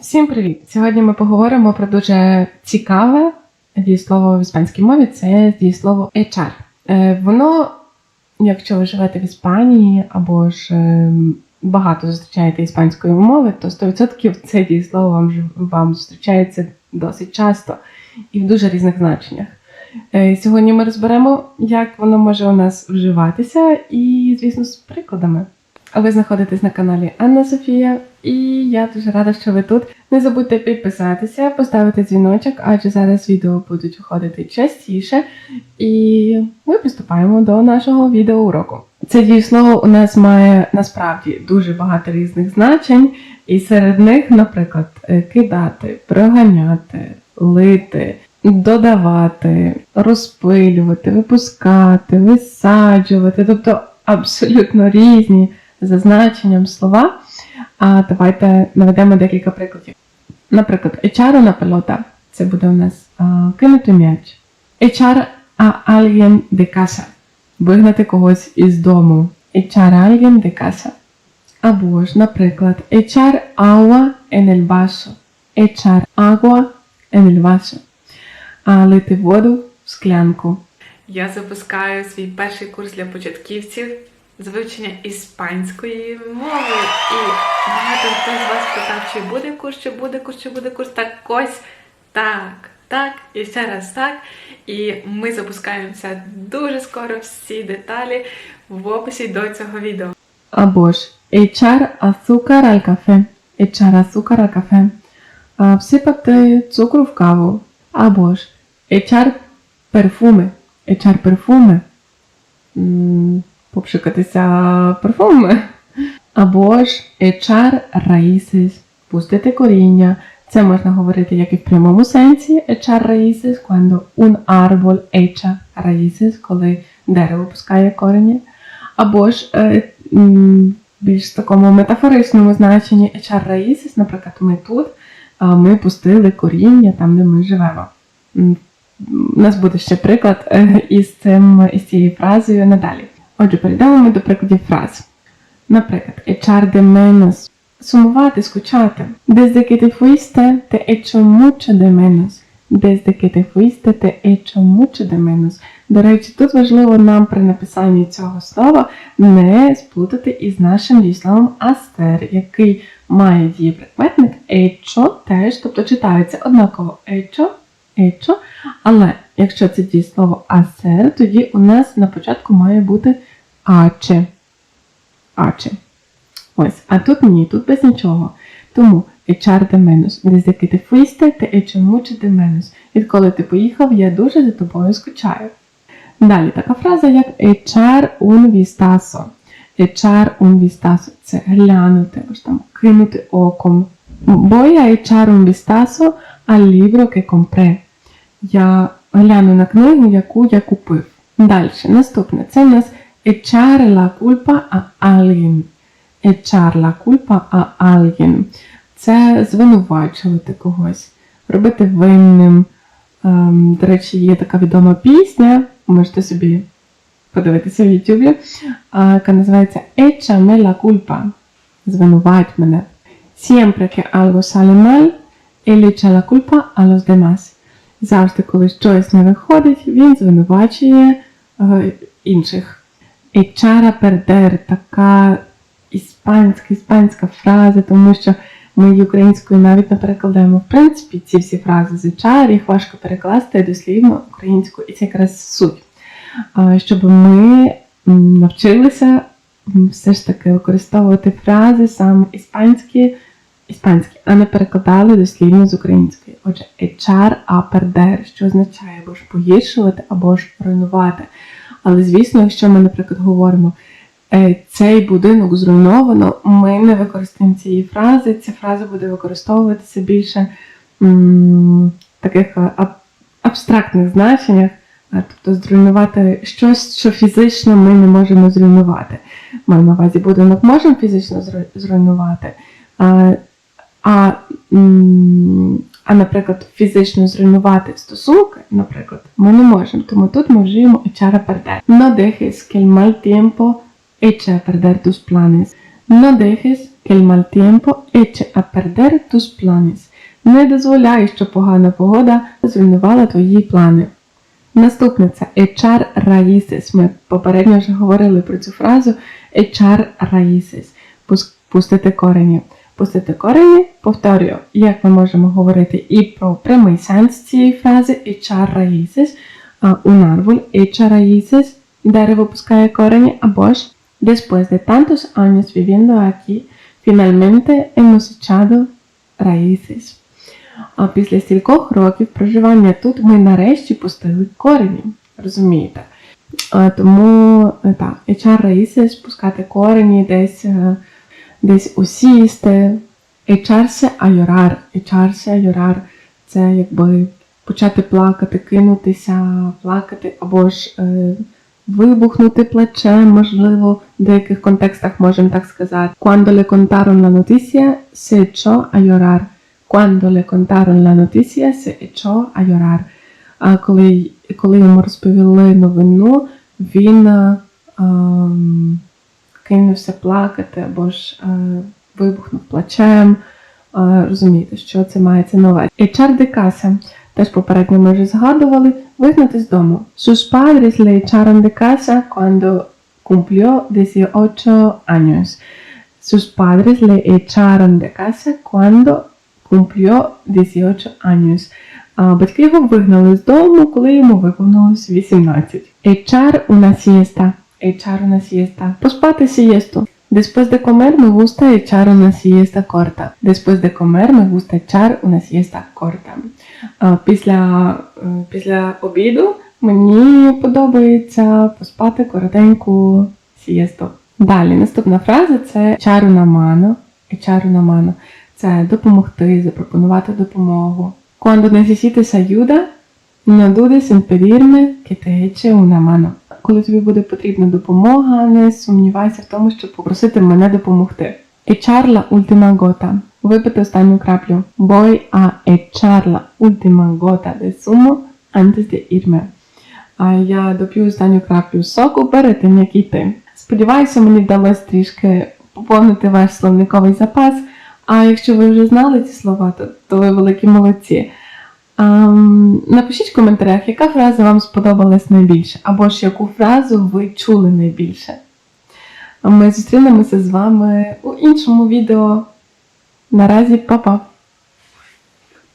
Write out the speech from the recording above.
Всім привіт! Сьогодні ми поговоримо про дуже цікаве дієслово в іспанській мові це дієслово HR. Е, Воно, якщо ви живете в Іспанії або ж е, багато зустрічаєте іспанської мови, то 100% це дієслово вам, вам зустрічається досить часто і в дуже різних значеннях. Е, Сьогодні ми розберемо, як воно може у нас вживатися, і, звісно, з прикладами. Ви знаходитесь на каналі Анна Софія, і я дуже рада, що ви тут. Не забудьте підписатися, поставити дзвіночок, адже зараз відео будуть виходити частіше. І ми приступаємо до нашого відеоуроку. Це дієслово у нас має насправді дуже багато різних значень, і серед них, наприклад, е, кидати, проганяти, лити, додавати, розпилювати, випускати, висаджувати, тобто абсолютно різні за значенням слова. А давайте наведемо декілька прикладів. Наприклад, echar una pelota – це буде у нас а, кинути м'яч. Echar a de casa – вигнати когось із дому. Echar a alguien de casa. Або ж, наприклад, echar agua en el vaso. Echar agua en el vaso. А лити воду в склянку. Я запускаю свій перший курс для початківців з вивчення іспанської мови. І багато хто з вас питав, чи буде курс, чи буде курс, чи буде курс. Так ось так, так, і ще раз так. І ми запускаємося дуже скоро всі деталі в описі до цього відео. Або ж echar azúcar al café. Echar azúcar al café. Всипати цукру в каву. Або ж echar perfume. Echar perfume. Попшикатися парфумами. Або ж echar raíces. Пустити коріння. Це можна говорити як і в прямому сенсі echar raíces, cuando un árbol echa raíces, коли дерево пускає корені. Або ж е, більш такому метафоричному значенні HR raíces, наприклад, ми тут, ми пустили коріння там, де ми живемо. У нас буде ще приклад е, із, цим, із цією фразою надалі. Отже, перейдемо ми до прикладів фраз. Наприклад, echar de menos – сумувати, скучати. Desde que te fuiste, te echo mucho de menos. Desde que te fuiste, te echo mucho de menos. До речі, тут важливо нам при написанні цього слова не сплутати із нашим дієсловом астер, який має дієприкметник ечо теж, тобто читається однаково ечо, ечо, але якщо це дієслово асер, тоді у нас на початку має бути аче. Аче. Ось, а тут ні, тут без нічого. Тому echar de menos. Desde que te fuiste, te echo mucho de menos. Відколи ти поїхав, я дуже за тобою скучаю. Далі така фраза, як echar un vistazo. Echar un vistazo – це глянути, ось там кинути оком. Voy a echar un vistazo al libro que compré. Я гляну на книгу, яку я купив. Далі, наступне. Це у нас echar la culpa a alguien. Echar la culpa a alguien. Це звинувачувати когось, робити винним. Ем, до речі, є така відома пісня, можете собі подивитися в Ютубі, яка називається Échame la culpa. Звинувать мене. Siempre que algo sale mal, él echa la culpa a los demás. Завжди, коли щось не виходить, він звинувачує е, інших. Echar a perder – така іспанська, іспанська фраза, тому що ми українською навіть не перекладаємо. В принципі, ці всі фрази з HR, їх важко перекласти дослівно українською, і це якраз суть. Щоб ми навчилися все ж таки використовувати фрази саме іспанські, іспанські, а не перекладали дослівно з української. Отже, HR a що означає або ж погіршувати, або ж руйнувати. Але звісно, якщо ми, наприклад, говоримо «Е, цей будинок зруйновано, ми не використаємо цієї фрази. Ця фраза буде використовуватися більше м, таких е, аб- абстрактних значеннях, е, тобто зруйнувати щось, що фізично ми не можемо зруйнувати. Маю на увазі будинок можемо фізично зру- зруйнувати, а, а, а, наприклад, фізично зруйнувати стосунки, наприклад, ми не можемо. Тому тут ми вжиємо echar a perder. No dejes que el mal tiempo eche a perder tus planes. No dejes que. Не дозволяй, щоб погана погода зруйнувала твої плани. Наступне це echar raíces. Ми попередньо вже говорили про цю фразу echar raíces. Пустити корені. Пустити корені, повторюю, як ми можемо говорити і про прямий сенс цієї фрази echar raíces, un árbol echa raíces, дерево пускає корені, або ж después de tantos años viviendo aquí, finalmente hemos echado raíces. А після стількох років проживання тут ми нарешті пустили корені. Розумієте? Тому е, так, echar raíces, спускати корені, десь, е, десь усісти. Echarse a llorar. Echarse a llorar – це якби почати плакати, кинутися, плакати, або ж е, вибухнути плечем, можливо, в деяких контекстах можемо так сказати. Cuando le contaron la noticia, se echó a llorar. Cuando le contaron la noticia, se echó a llorar. А коли, коли йому розповіли новину, він е, ем, кинувся плакати або ж е, вибухнув плачем. Е, розумієте, що це мається на увазі. De casa, теж попередньо ми вже згадували, вигнати з дому. Sus padres le echaron de casa cuando cumplió 18 años. Sus padres le echaron de casa cuando cumplió 18 años. Батьки його вигнали з дому, коли йому виповнилось 18. Echar una siesta. Echar una siesta. Поспати сієсту. Después de comer me gusta echar una siesta corta. Después de comer me gusta echar una siesta corta. А, Після, е, після обіду мені подобається поспати коротеньку сієсту. Далі, наступна фраза це echar una mano. Echar una mano. Це допомогти, запропонувати допомогу. Cuando necesites ayuda, no dudes en pedirme que te eche una mano. Коли тобі буде потрібна допомога, не сумнівайся в тому, щоб попросити мене допомогти. Echar la última gota. Випити останню краплю. Voy a echar la última gota de zumo antes de irme. А я доп'ю останню краплю соку перед тим, як йти. Сподіваюся, мені вдалося трішки поповнити ваш словниковий запас. А якщо ви вже знали ці слова, то, то ви великі молодці. Напишіть в коментарях, яка фраза вам сподобалась найбільше, або ж яку фразу ви чули найбільше. Ми зустрінемося з вами у іншому відео. Наразі, па-па!